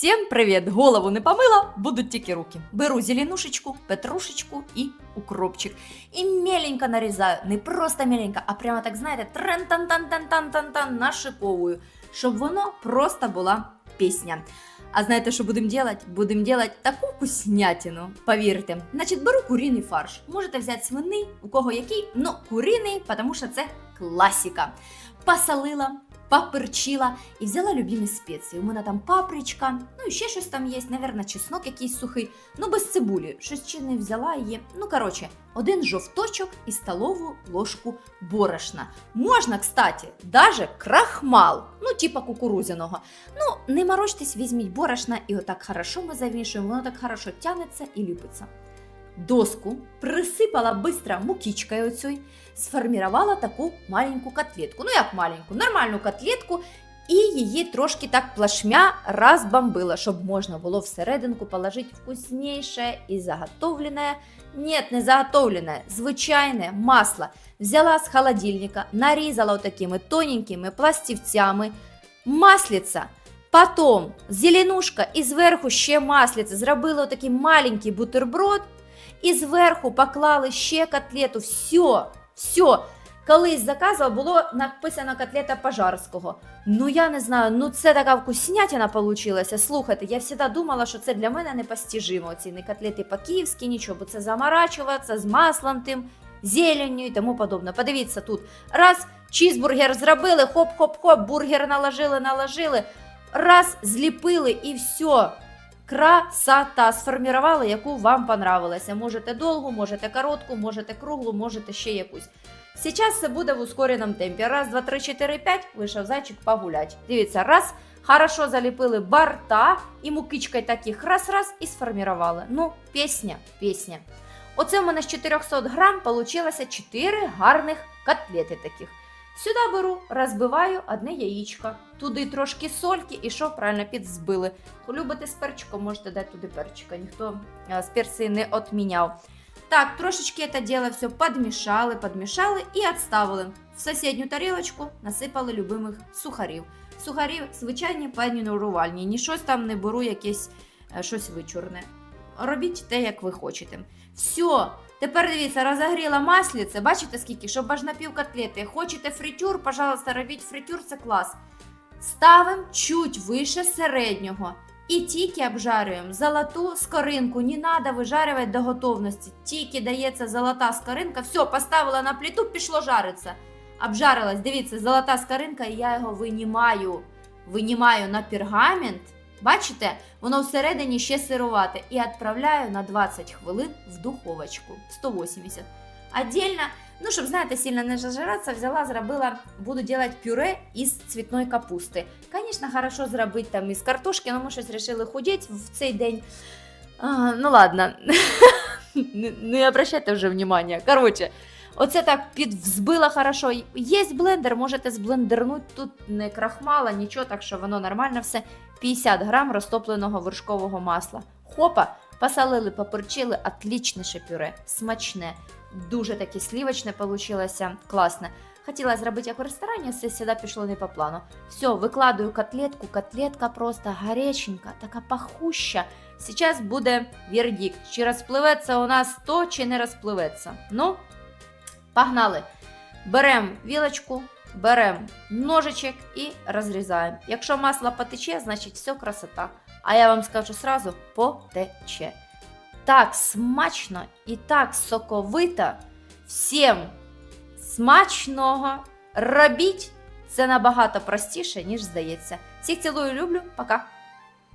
Всім привіт! Голову не помила, будуть тільки руки. Беру зеленушечку, петрушечку і укропчик. І меленько нарізаю. Не просто меленько, а прямо так, знаєте, трен-тан-тан-тан-тан-тан-тан нашиповую, щоб воно просто була пісня. А знаєте, що будемо делать? Будемо делать таку вкуснятину, повірте. Значить, беру куріний фарш. Можете взяти свиний, у кого який, ну куріний, тому що це класика. Посолила, поперчила і взяла любимі спеції. У мене там папричка, ну і ще щось там є, навірно, чеснок якийсь сухий, ну без цибулі. Щось чи не взяла її. Ну, коротше, один жовточок і столову ложку борошна. Можна, кстати, даже крахмал, ну, типа кукурузяного. Ну, не морочтесь, візьміть борошна, і отак хорошо ми замішуємо, воно так хорошо тянеться і ліпиться. Доску присипала быстро мукичкою оцю, сформувала таку маленьку котлетку. Ну як маленьку, нормальну котлетку, і її трошки так плашмя розбомбила, щоб можна було всерединку положити вкусніше і заготовлене. Ні, не заготовлене, звичайне масло. Взяла з холодильника, нарізала отакими тоненькими пластівцями, маслиця. Потом зеленушка і зверху ще маслиця. Зробила отакий маленький бутерброд і зверху поклали ще котлету. Все, все. Колись заказувала, було написано котлета пожарського. Ну я не знаю, ну це така вкуснятина получилася. Слухайте, я завжди думала, що це для мене непостижимо. Ці не котлети по-київськи, нічого, бо це заморачуватися з маслом тим, зеленню і тому подобне. Подивіться тут. Раз чізбургер зробили, хоп-хоп-хоп, бургер наложили, наложили, раз зліпили і все. Красота сформували, яку вам понравилася. Можете довгу, можете коротку, можете круглу, можете ще якусь. Сейчас це буде в ускореному темпі. Раз, два, три, чотири, п'ять. Вийшов зайчик погулять. Дивіться, раз, хорошо заліпили борта і мукичкою таких раз-раз і сформували. Ну, пісня, пісня. Оце в мене з 400 грам получилося 4 гарних котлети таких. Сюди беру, розбиваю одне яєчко, туди трошки сольки і що правильно підзбили. Любите з перчиком, можете дати туди перчика, ніхто е, з персії не отміняв. Так, трошечки это дело все подмешали, подмешали і відставили. В сусідню тарілочку насипали любимих сухарів. Сухарів звичайні панінурувальні, ні щось там не беру якесь е, щось вичурне. Робіть те, як ви хочете. Все, тепер дивіться, розогріла масліце, бачите скільки, щоб аж на пів котлети. Хочете фритюр, пожалуйста, робіть фритюр, це клас. Ставимо чуть вище середнього. І тільки обжарюємо золоту скоринку. Не треба вижарювати до готовності. Тільки дається золота скоринка. Все, поставила на плиту, пішло жариться. Обжарилась. Дивіться, золота скоринка, і я його винімаю. Винімаю на пергамент. Бачите, воно всередині ще сирувате. І відправляю на 20 хвилин в духовочку 180. Отдельно, ну, щоб, знаєте, сильно не зажиратися, взяла, зробила, буду делать пюре із цвітної капусти. Звісно, хорошо зробити там із картошки, але ми щось вирішили худеть в цей день. А, ну ладно, не, обращайте вже внимання. Коротше, оце так підвзбила хорошо. Є блендер, можете зблендернути, тут не крахмала, нічого, так що воно нормально все. 50 грам розтопленого вершкового масла. Хопа, посолили, поперчили, отличніше пюре, смачне. Дуже таке слівочне получилося, класне. Хотіла зробити як в ресторані, все сюди пішло не по плану. Все, викладаю котлетку, котлетка просто гаряченька, така пахуща. Сейчас буде вердикт, чи розпливеться у нас то, чи не розпливеться. Ну, погнали. Беремо вілочку, беремо ножичок і розрізаємо. Якщо масло потече, значить все красота. А я вам скажу сразу, потече. Так смачно і так соковито. Всім смачного! Робіть це набагато простіше, ніж здається. Всіх цілую, люблю, пока!